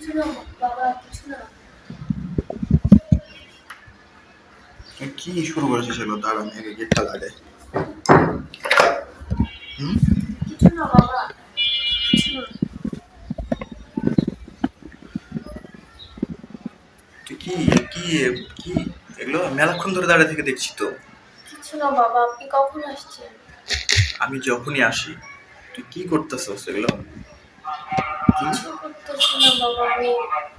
কিছু না বাবা কিছু না। কি শুরু করেছিস এগুলো? দাঁড়ান আগে গেটটা লাগাই। হুম? কিছু না বাবা কিছু না। কি কি কি? এগুলো মেলাক্ষণ ধরে দাঁড়িয়ে থেকে দেখছি তো? কিছু না বাবা আপনি কখন আসছেন? আমি যখনই আসি তুই কি করতেছস এগুলো? কিছু করতেছি বাবা আমি আমি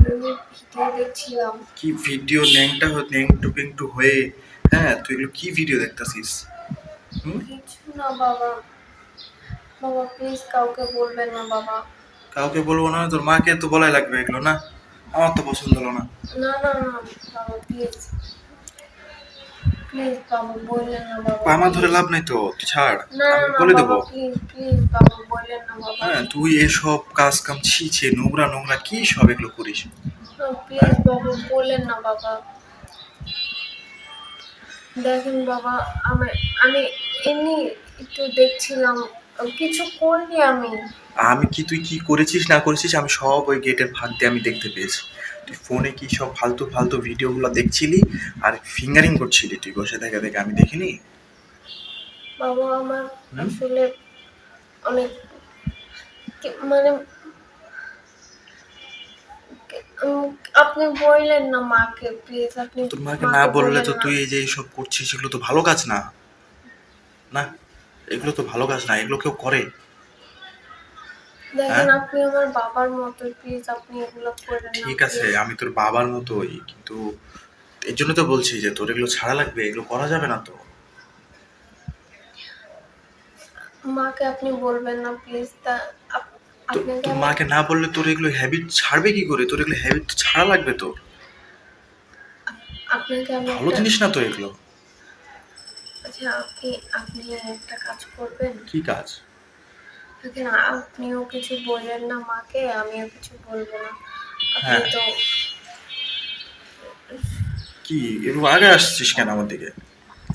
ভিডিও দেখছিলাম কি ভিডিও ল্যাংটা হয়ে ন্যাংটু পেংটু হয়ে হ্যাঁ তুই এগুলো কি ভিডিও দেখতেছিস? কিছু না বাবা। বাবা প্লিজ কাউকে বলবেন না বাবা। কাউকে বলব না তোর মাকে তো বলাই লাগবে এগুলো না? আমার তো পছন্দ হলো না। না না না বাবা প্লিজ প্লিজ বাবা বললেন না বাবা পা ধরে লাভ নাই তো তুই ছাড়। আমি বলে দেবো। প্লিজ প্লিজ বাবা বললেন না বাবা হ্যাঁ তুই এসব কাজ কাম নোংরা নোংরা কি সব এগুলো করিস? প্লিজ বাবা বললেন না বাবা দেখেন বাবা আমি আমি এমনি একটু দেখছিলাম কিছু করিনি আমি। আমি কি তুই কি করেছিস না করেছিস আমি সব ওই গেটের ফাঁক দিয়ে আমি দেখতে পেয়েছি। তুই ফোনে কি সব ফালতু ফালতু ভিডিওগুলো দেখছিলি? আর ফিঙ্গারিং করছিলি তুই? বসে দেখে দেখে আমি দেখিনি? বাবা আমার আসলে অনেক মানে আপনি বললেন না মাকে প্লিজ আপনি তোর মাকে না বললে তো তুই এই যে এইসব করছিস এগুলো তো ভালো কাজ না। না এগুলো তো ভালো কাজ না এগুলো কেউ করে। দেখেন হ্যাঁ? আপনি আমার বাবার মতো প্লিজ আপনি এগুলো করেন ঠিক আছে আমি তোর বাবার মতোই কিন্তু এর জন্য তো বলছি যে তোর এগুলো ছাড়া লাগবে এগুলো করা যাবে না তো। মাকে আপনি বলবেন না প্লিজ তা তোর মাকে না বললে তোর এগুলো হ্যাবিট ছাড়বে কি করে? তোর এগুলো হ্যাবিট তো ছাড়া লাগবে তোর। আপনাকে আমি ভালো জিনিস না তো এগুলো। আচ্ছা আপনি আপনি একটা কাজ করবেন। কি কাজ? দেখেন আপনিও কিছু বললেন না মাকে আমিও কিছু বলব না। আপনি হ্যাঁ। তো কি এরকম আগে আসছিস কেন আমার দিকে?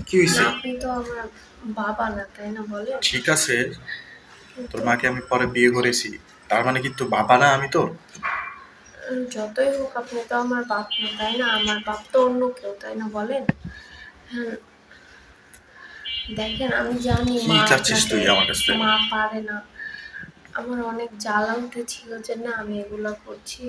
কি হয়েছে? আপনি তো আমার বাবা না তাই না বলেন? ঠিক আছে তোর মাকে আমি পরে বিয়ে করেছি তার মানে কি তোর বাবা না আমি তো যতই হোক আপনি তো আমার বাপ না তাই না? আমার বাপ তো অন্য কেউ তাই না বলেন? হ্যাঁ। দেখেন আমি জানি মা চাচ্ছিস তুই আমার কাছ? মা পারে না। আমার অনেক জ্বালা উঠেছিল যে না আমি এগুলো করছি।